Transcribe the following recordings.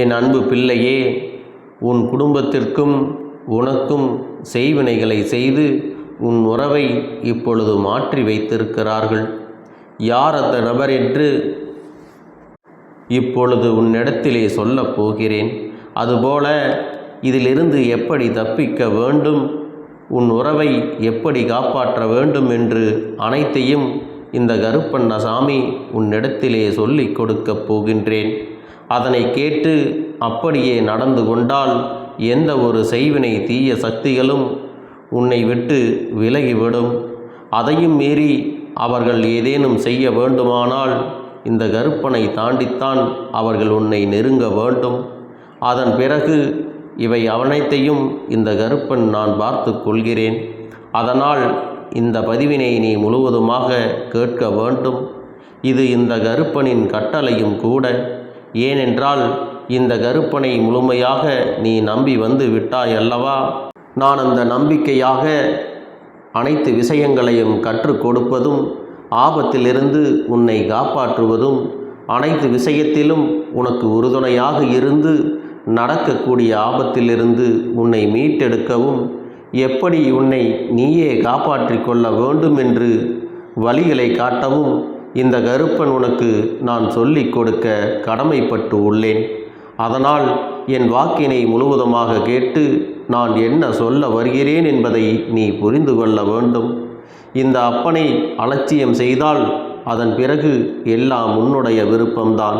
என் அன்பு பிள்ளையே உன் குடும்பத்திற்கும் உனக்கும் செய்வினைகளை செய்து உன் உறவை இப்பொழுது மாற்றி வைத்திருக்கிறார்கள். யார் அந்த நபர் என்று இப்பொழுது உன்னிடத்திலே சொல்லப் போகிறேன். அதுபோல இதிலிருந்து எப்படி தப்பிக்க வேண்டும்? உன் உறவை எப்படி காப்பாற்ற வேண்டும் என்று அனைத்தையும் இந்த கருப்பண்ணசாமி உன்னிடத்திலே சொல்லிக் கொடுக்கப் போகின்றேன். அதனை கேட்டு அப்படியே நடந்து கொண்டால் எந்த ஒரு செய்வினை தீய சக்திகளும் உன்னை விட்டு விலகிவிடும். அதையும் மீறி அவர்கள் ஏதேனும் செய்ய வேண்டுமானால் இந்த கருப்பனை தாண்டித்தான் அவர்கள் உன்னை நெருங்க வேண்டும். அதன் பிறகு இவை அவனைத்தையும் இந்த கருப்பன் நான் பார்த்து கொள்கிறேன். அதனால் இந்த பதிவினை நீ முழுவதுமாக கேட்க வேண்டும். இது இந்த கருப்பனின் கட்டளையும் கூட. ஏனென்றால் இந்த கருப்பனை முழுமையாக நீ நம்பி வந்து விட்டாய் அல்லவா நான் அந்த நம்பிக்கையாக அனைத்து விஷயங்களையும் கற்றுக் கொடுப்பதும் ஆபத்திலிருந்து உன்னை காப்பாற்றுவதும் அனைத்து விஷயத்திலும் உனக்கு உறுதுணையாக இருந்து நடக்கக்கூடிய ஆபத்திலிருந்து உன்னை மீட்டெடுக்கவும் எப்படி உன்னை நீயே காப்பாற்றி கொள்ள வேண்டும் என்று வழிகளை காட்டவும் இந்த கருப்பன் உனக்கு நான் சொல்லிக் கொடுக்க கடமைப்பட்டு உள்ளேன். அதனால் என் வாக்கினை முழுவதுமாக கேட்டு நான் என்ன சொல்ல வருகிறேன் என்பதை நீ புரிந்து கொள்ள வேண்டும். இந்த அப்பனை அலட்சியம் செய்தால் அதன் பிறகு எல்லாம் உன்னுடைய விருப்பம்தான்.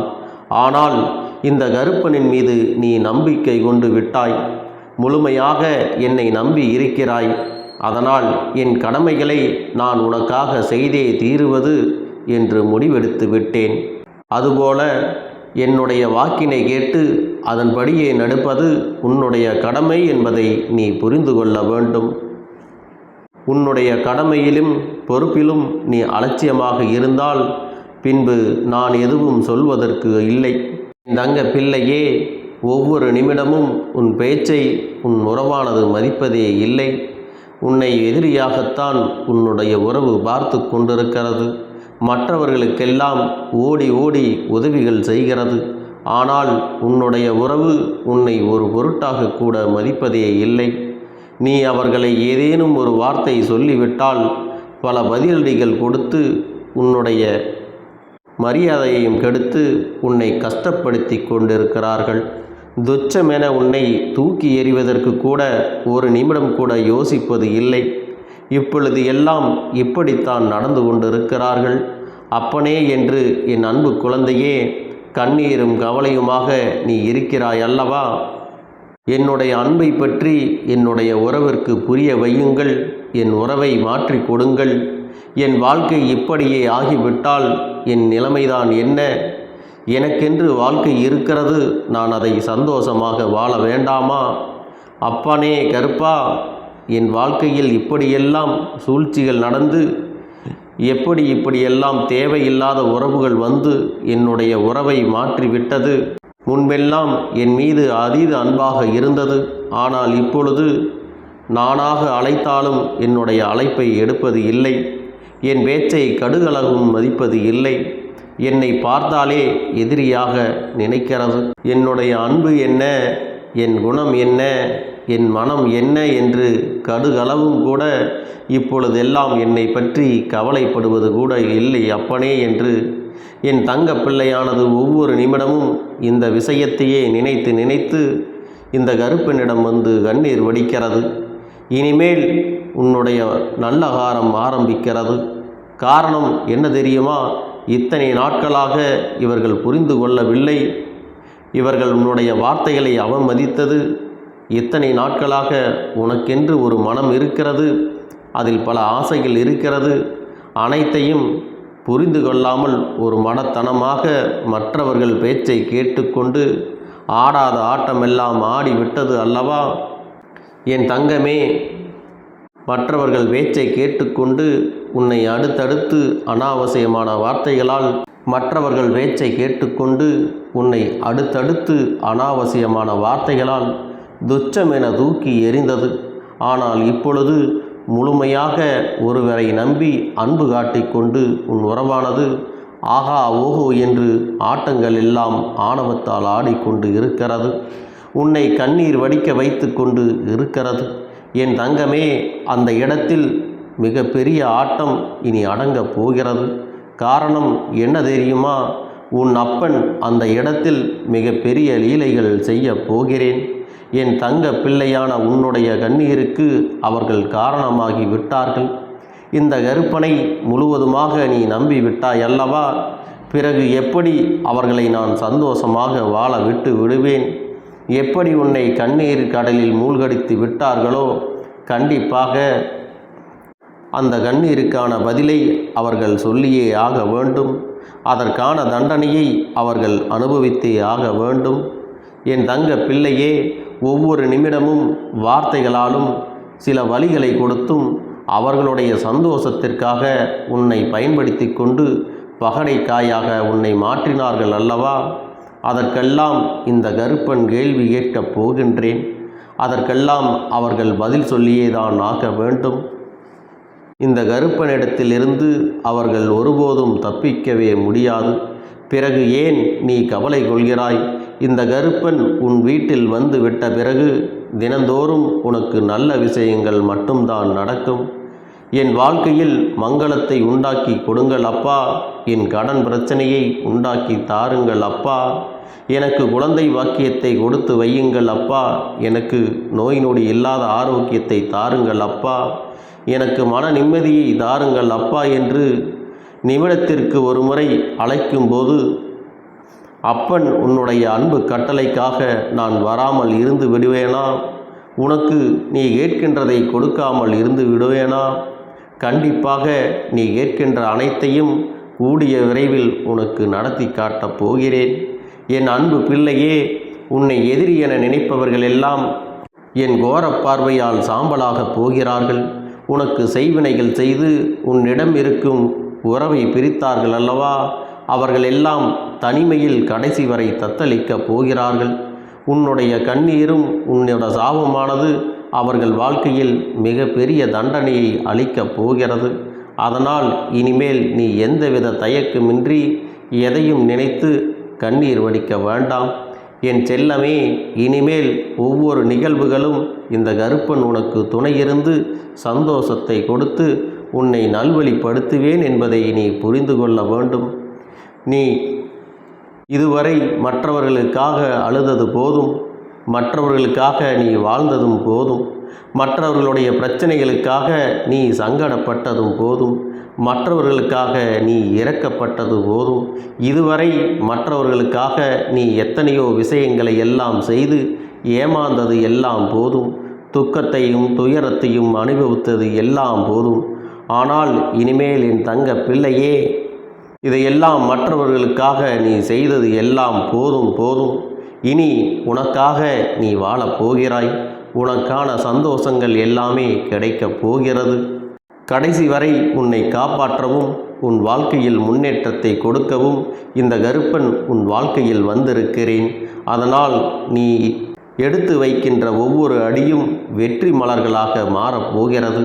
ஆனால் இந்த கருப்பனின் மீது நீ நம்பிக்கை கொண்டு விட்டாய். முழுமையாக என்னை நம்பி இருக்கிறாய். அதனால் என் கடமைகளை நான் உனக்காக செய்தே தீருவது என்று முடிவெடுத்து விட்டேன். அதுபோல என்னுடைய வாக்கினை கேட்டு அதன்படியே நடப்பது உன்னுடைய கடமை என்பதை நீ புரிந்து கொள்ள வேண்டும். உன்னுடைய கடமையிலும் பொறுப்பிலும் நீ அலட்சியமாக இருந்தால் பின்பு நான் எதுவும் சொல்வதற்கு இல்லை. என் தங்க பிள்ளையே ஒவ்வொரு நிமிடமும் உன் பேச்சை உன் உறவானது மதிப்பதே இல்லை. உன்னை எதிரியாகத்தான் உன்னுடைய உறவு பார்த்து கொண்டிருக்கிறது. மற்றவர்களுக்கெல்லாம் ஓடி ஓடி உதவிகள் செய்கிறது. ஆனால் உன்னுடைய உறவு உன்னை ஒரு பொருட்டாக கூட மதிப்பதே இல்லை. நீ அவர்களை ஏதேனும் ஒரு வார்த்தை சொல்லிவிட்டால் பல பதிலடிகள் கொடுத்து உன்னுடைய மரியாதையையும் கெடுத்து உன்னை கஷ்டப்படுத்தி கொண்டிருக்கிறார்கள். துச்சமென உன்னை தூக்கி எறிவதற்கு கூட ஒரு நிமிடம் கூட யோசிப்பது இல்லை. இப்பொழுது எல்லாம் இப்படித்தான் நடந்து கொண்டிருக்கிறார்கள். அப்பனே என்று என் அன்பு குழந்தையே கண்ணீரும் கவலையுமாக நீ இருக்கிறாய் அல்லவா? என்னுடைய அன்பை பற்றி என்னுடைய உறவிற்கு புரிய வையுங்கள். என் உறவை மாற்றி கொடுங்கள். என் வாழ்க்கை இப்படியே ஆகிவிட்டால் என் நிலைமைதான் என்ன? எனக்கென்று வாழ்க்கை இருக்கிறது நான் அதை சந்தோஷமாக வாழ வேண்டாமா? அப்பனே கருப்பா என் வாழ்க்கையில் இப்படியெல்லாம் சூழ்ச்சிகள் நடந்து எப்படி இப்படியெல்லாம் தேவையில்லாத உறவுகள் வந்து என்னுடைய உறவை மாற்றிவிட்டது? முன்பெல்லாம் என் மீது அதீத அன்பாக இருந்தது. ஆனால் இப்பொழுது நானாக அழைத்தாலும் என்னுடைய அழைப்பை எடுப்பது இல்லை. என் பேச்சை கடுகளவும் மதிப்பது இல்லை. என்னை பார்த்தாலே எதிரியாக நினைக்கிறது. என்னுடைய அன்பு என்ன? என் குணம் என்ன? என் மனம் என்ன என்று கடுகளவும் கூட இப்பொழுதெல்லாம் என்னை பற்றி கவலைப்படுவது கூட இல்லை அப்பனே என்று. என் தங்க பிள்ளையானது ஒவ்வொரு நிமிடமும் இந்த விஷயத்தையே நினைத்து நினைத்து இந்த கருப்பனிடம் வந்து கண்ணீர் வடிக்கிறது. இனிமேல் உன்னுடைய நல்ல காரம் ஆரம்பிக்கிறது. காரணம் என்ன தெரியுமா? இத்தனை நாட்களாக இவர்கள் புரிந்து கொள்ளவில்லை. இவர்கள் உன்னுடைய வார்த்தைகளை அவமதித்தது. இத்தனை நாட்களாக உனக்கென்று ஒரு மனம் இருக்கிறது அதில் பல ஆசைகள் இருக்கிறது. அனைத்தையும் புரிந்து கொள்ளாமல் ஒரு மனத்தனமாக மற்றவர்கள் பேச்சை கேட்டுக்கொண்டு ஆடாத ஆட்டமெல்லாம் ஆடி விட்டது அல்லவா? என் தங்கமே மற்றவர்கள் பேச்சை கேட்டுக்கொண்டு உன்னை அடுத்தடுத்து அனாவசியமான வார்த்தைகளால் மற்றவர்கள் பேச்சை கேட்டுக்கொண்டு உன்னை அடுத்தடுத்து அனாவசியமான வார்த்தைகளால் துச்சமென தூக்கி எறிந்தது. ஆனால் இப்பொழுது முழுமையாக ஒருவரை நம்பி அன்பு காட்டிக்கொண்டு உன் உறவானது ஆகா ஓஹோ என்று ஆட்டங்கள் எல்லாம் ஆணவத்தால் ஆடிக்கொண்டு இருக்கிறது. உன்னை கண்ணீர் வடிக்க வைத்து கொண்டு இருக்கிறது. என் தங்கமே அந்த இடத்தில் மிக பெரிய ஆட்டம் இனி அடங்கப் போகிறது. காரணம் என்ன தெரியுமா? உன் அப்பன் அந்த இடத்தில் மிக பெரிய லீலைகள் செய்ய போகிறேன். என் தங்க பிள்ளையான உன்னுடைய கண்ணீருக்கு அவர்கள் காரணமாகி விட்டார்கள். இந்த கருப்பனை முழுவதுமாக நீ நம்பி விட்டாய் அல்லவா? பிறகு எப்படி அவர்களை நான் சந்தோஷமாக வாழ விட்டு விடுவேன்? எப்படி உன்னை கண்ணீர் கடலில் மூழ்கடித்து விட்டார்களோ? கண்டிப்பாக அந்த கண்ணீருக்கான பதிலை அவர்கள் சொல்லியே ஆக வேண்டும். அதற்கான தண்டனையை அவர்கள் அனுபவித்தே ஆக வேண்டும். என் தங்க பிள்ளையே ஒவ்வொரு நிமிடமும் வார்த்தைகளாலும் சில வழிகளை கொடுத்தும் அவர்களுடைய சந்தோஷத்திற்காக உன்னை பயன்படுத்தி கொண்டு பகடைக்காயாக உன்னை மாற்றினார்கள் அல்லவா? அதற்கெல்லாம் இந்த கருப்பன் கேள்வி கேட்கப் போகின்றேன். அதற்கெல்லாம் அவர்கள் பதில் சொல்லியே தான் ஆக வேண்டும். இந்த கருப்பனிடத்திலிருந்து அவர்கள் ஒருபோதும் தப்பிக்கவே முடியாது. பிறகு ஏன் நீ கவலை கொள்கிறாய்? இந்த கருப்பன் உன் வீட்டில் வந்து விட்ட பிறகு தினந்தோறும் உனக்கு நல்ல விஷயங்கள் மட்டும்தான் நடக்கும். என் வாழ்க்கையில் மங்களத்தை உண்டாக்கி கொடுங்கள் அப்பா. என் கடன் பிரச்சனையை உண்டாக்கி தாருங்கள் அப்பா. எனக்கு குழந்தை வாக்கியத்தை கொடுத்து வையுங்கள் அப்பா. எனக்கு நோய் நொடி இல்லாத ஆரோக்கியத்தை தாருங்கள் அப்பா. எனக்கு மன நிம்மதியை தாருங்கள் அப்பா என்று நிமிடத்திற்கு ஒரு முறை அழைக்கும்போது அப்பன் உன்னுடைய அன்பு கட்டளைக்காக நான் வராமல் இருந்து விடுவேனா? உனக்கு நீ கேட்கின்றதை கொடுக்காமல் இருந்து விடுவேனா? கண்டிப்பாக நீ கேட்கின்ற அனைத்தையும் கூடிய விரைவில் உனக்கு நடத்தி காட்டப் போகிறேன். என் அன்பு பிள்ளையே உன்னை எதிரி என நினைப்பவர்கள் எல்லாம் என் கோரப் பார்வையால் சாம்பலாகப் போகிறார்கள். உனக்கு செய்வினைகள் செய்து உன்னிடம் இருக்கும் உறவை பிரித்தார்கள் அல்லவா? அவர்கள் எல்லாம் தனிமையில் கடைசி வரை தத்தளிக்கப் போகிறார்கள். உன்னுடைய கண்ணீரும் உன்னோட சாபமானது அவர்கள் வாழ்க்கையில் மிக பெரிய தண்டனையை அளிக்கப் போகிறது. அதனால் இனிமேல் நீ எந்தவித தயக்கமின்றி எதையும் நினைத்து கண்ணீர் வடிக்க வேண்டாம். என் செல்லமே இனிமேல் ஒவ்வொரு நிகழ்வுகளும் இந்த கருப்பன் உனக்கு துணையிருந்து சந்தோஷத்தை கொடுத்து உன்னை நல்வழிப்படுத்துவேன் என்பதை நீ புரிந்து கொள்ள வேண்டும். நீ இதுவரை மற்றவர்களுக்காக அழுதது போதும் மற்றவர்களுக்காக நீ வாழ்ந்ததும் போதும் மற்றவர்களுடைய பிரச்சனைகளுக்காக நீ சங்கடப்பட்டதும் போதும் மற்றவர்களுக்காக நீ இறக்கப்பட்டது போதும் இதுவரை மற்றவர்களுக்காக நீ எத்தனையோ விஷயங்களை எல்லாம் செய்து ஏமாந்தது எல்லாம் போதும் துக்கத்தையும் துயரத்தையும் அனுபவித்தது எல்லாம் போதும் ஆனால் இனிமேல் என் தங்க பிள்ளையே இதையெல்லாம் மற்றவர்களுக்காக நீ செய்தது எல்லாம் போதும் போதும். இனி உனக்காக நீ வாழப் போகிறாய். உனக்கான சந்தோஷங்கள் எல்லாமே கிடைக்கப் போகிறது. கடைசி வரை உன்னை காப்பாற்றவும் உன் வாழ்க்கையில் முன்னேற்றத்தை கொடுக்கவும் இந்த கருப்பன் உன் வாழ்க்கையில் வந்திருக்கிறேன். அதனால் நீ எடுத்து வைக்கின்ற ஒவ்வொரு அடியும் வெற்றி மலர்களாக மாறப்போகிறது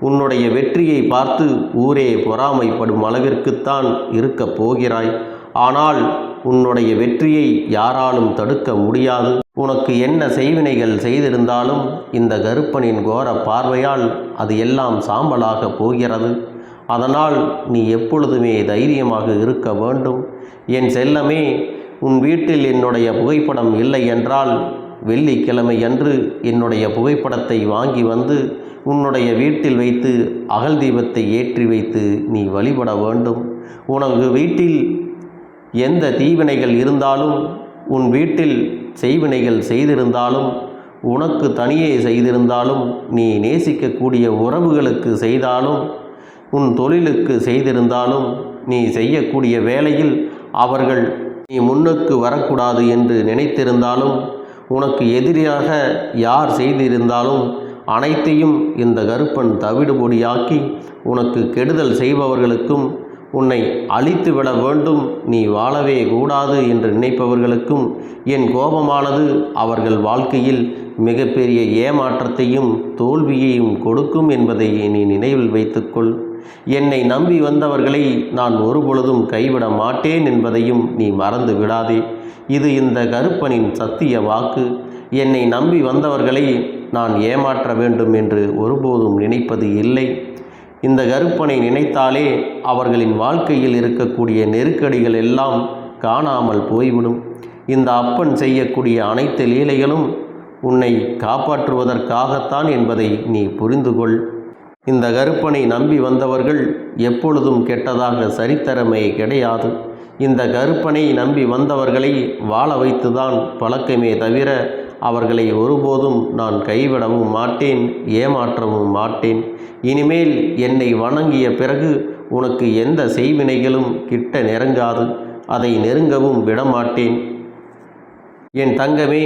உன்னுடைய வெற்றியை பார்த்து ஊரே பொறாமைப்படும் அளவிற்குத்தான் இருக்கப் போகிறாய். ஆனால் உன்னுடைய வெற்றியை யாராலும் தடுக்க முடியாது. உனக்கு என்ன செய்வினைகள் செய்திருந்தாலும் இந்த கருப்பனின் கோர பார்வையால் அது எல்லாம் சாம்பலாக போகிறது. அதனால் நீ எப்பொழுதுமே தைரியமாக இருக்க வேண்டும். என் செல்லமே உன் வீட்டில் என்னுடைய புகைப்படம் இல்லை என்றால் வெள்ளிக்கிழமை அன்று என்னுடைய புகைப்படத்தை வாங்கி வந்து உன்னுடைய வீட்டில் வைத்து அகல் தீபத்தை ஏற்றி வைத்து நீ வழிபட வேண்டும். உனக்கு வீட்டில் எந்த தீவினைகள் இருந்தாலும் உன் வீட்டில் செய்வினைகள் செய்திருந்தாலும் உனக்கு தனியே செய்திருந்தாலும் நீ நேசிக்கக்கூடிய உறவுகளுக்கு செய்தாலும் உன் தொழிலுக்கு செய்திருந்தாலும் நீ செய்யக்கூடிய வேலையில் அவர்கள் நீ முன்னுக்கு வரக்கூடாது என்று நினைத்திருந்தாலும் உனக்கு எதிரியாக யார் செய்திருந்தாலும் அனைத்தையும் இந்த கருப்பன் தவிடுபொடியாக்கி உனக்கு கெடுதல் செய்பவர்களுக்கும் உன்னை அழித்துவிட வேண்டும் நீ வாழவே கூடாது என்று நினைப்பவர்களுக்கும் என் கோபமானது அவர்கள் வாழ்க்கையில் மிகப்பெரிய ஏமாற்றத்தையும் தோல்வியையும் கொடுக்கும் என்பதை நீ நினைவில் வைத்துக்கொள். என்னை நம்பி வந்தவர்களை நான் ஒருபொழுதும் கைவிட மாட்டேன் என்பதையும் நீ மறந்து விடாதே. இது இந்த கருப்பனின் சத்திய வாக்கு. என்னை நம்பி வந்தவர்களை நான் ஏமாற்ற வேண்டும் என்று ஒருபோதும் நினைப்பது இல்லை. இந்த கருப்பனை நினைத்தாலே அவர்களின் வாழ்க்கையில் இருக்கக்கூடிய நெருக்கடிகள் எல்லாம் காணாமல் போய்விடும். இந்த அப்பன் செய்யக்கூடிய அனைத்து லீலைகளும் உன்னை காப்பாற்றுவதற்காகத்தான் என்பதை நீ புரிந்து கொள் இந்த கருப்பனை நம்பி வந்தவர்கள் எப்பொழுதும் கெட்டதாக சரித்திரமே கிடையாது. இந்த கருப்பனை நம்பி வந்தவர்களை வாழ வைத்துதான் பழக்கமே தவிர அவர்களை ஒருபோதும் நான் கைவிடவும் மாட்டேன் ஏமாற்றவும் மாட்டேன். இனிமேல் என்னை வணங்கிய பிறகு உனக்கு எந்த செய்வினைகளும் கிட்ட நெருங்காது அதை நெருங்கவும் விடமாட்டேன். என் தங்கமே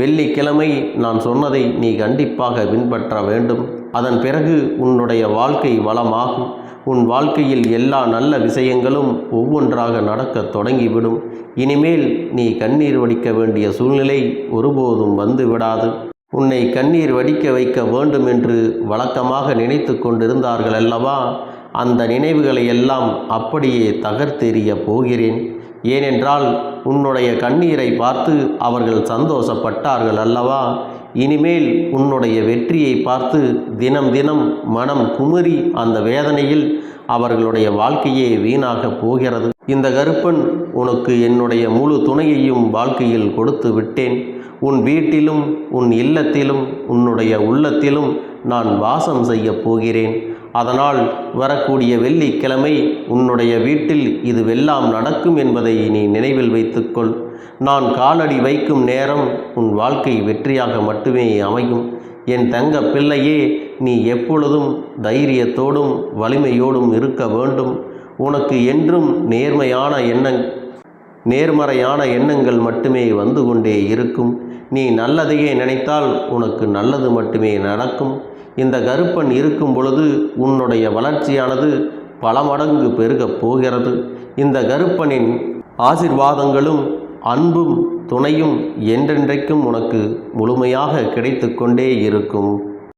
வெள்ளிக்கிழமை நான் சொன்னதை நீ கண்டிப்பாக பின்பற்ற வேண்டும். அதன் பிறகு உன்னுடைய வாழ்க்கை வளமாகும். உன் வாழ்க்கையில் எல்லா நல்ல விஷயங்களும் ஒவ்வொன்றாக நடக்கத் தொடங்கிவிடும். இனிமேல் நீ கண்ணீர் வடிக்க வேண்டிய சூழ்நிலை ஒருபோதும் வந்து விடாது. உன்னை கண்ணீர் வடிக்க வைக்க வேண்டும் என்று வழக்கமாக நினைத்து கொண்டிருந்தார்கள் அல்லவா? அந்த நினைவுகளை எல்லாம் அப்படியே தகர்த்தெறிய போகிறேன். ஏனென்றால் உன்னுடைய கண்ணீரை பார்த்து அவர்கள் சந்தோஷப்பட்டார்கள் அல்லவா? இனிமேல் உன்னுடைய வெற்றியை பார்த்து தினம் தினம் மனம் குமுறி அந்த வேதனையில் அவர்களுடைய வாழ்க்கையே வீணாகப் போகிறது. இந்த கருப்பன் உனக்கு என்னுடைய முழு துணையையும் வாழ்க்கையில் கொடுத்து விட்டேன். உன் வீட்டிலும் உன் இல்லத்திலும் உன்னுடைய உள்ளத்திலும் நான் வாசம் செய்யப் போகிறேன். அதனால் வரக்கூடிய வெள்ளிக்கிழமை உன்னுடைய வீட்டில் இதுவெல்லாம் நடக்கும் என்பதை நீ நினைவில் வைத்துக்கொள். நான் காலடி வைக்கும் நேரம் உன் வாழ்க்கை வெற்றியாக மட்டுமே அமையும். என் தங்க பிள்ளையே நீ எப்பொழுதும் தைரியத்தோடும் வலிமையோடும் இருக்க வேண்டும். உனக்கு என்றும் நேர்மையான எண்ணங் நேர்மறையான எண்ணங்கள் மட்டுமே வந்து கொண்டே இருக்கும். நீ நல்லதையே நினைத்தால் உனக்கு நல்லது மட்டுமே நடக்கும். இந்த கருப்பன் இருக்கும் பொழுது உன்னுடைய வளர்ச்சியானது பல மடங்கு பெருகப் போகிறது. இந்த கருப்பனின் ஆசிர்வாதங்களும் அன்பும் துணையும் என்றென்றைக்கும் உனக்கு முழுமையாக கிடைத்து கொண்டே இருக்கும்.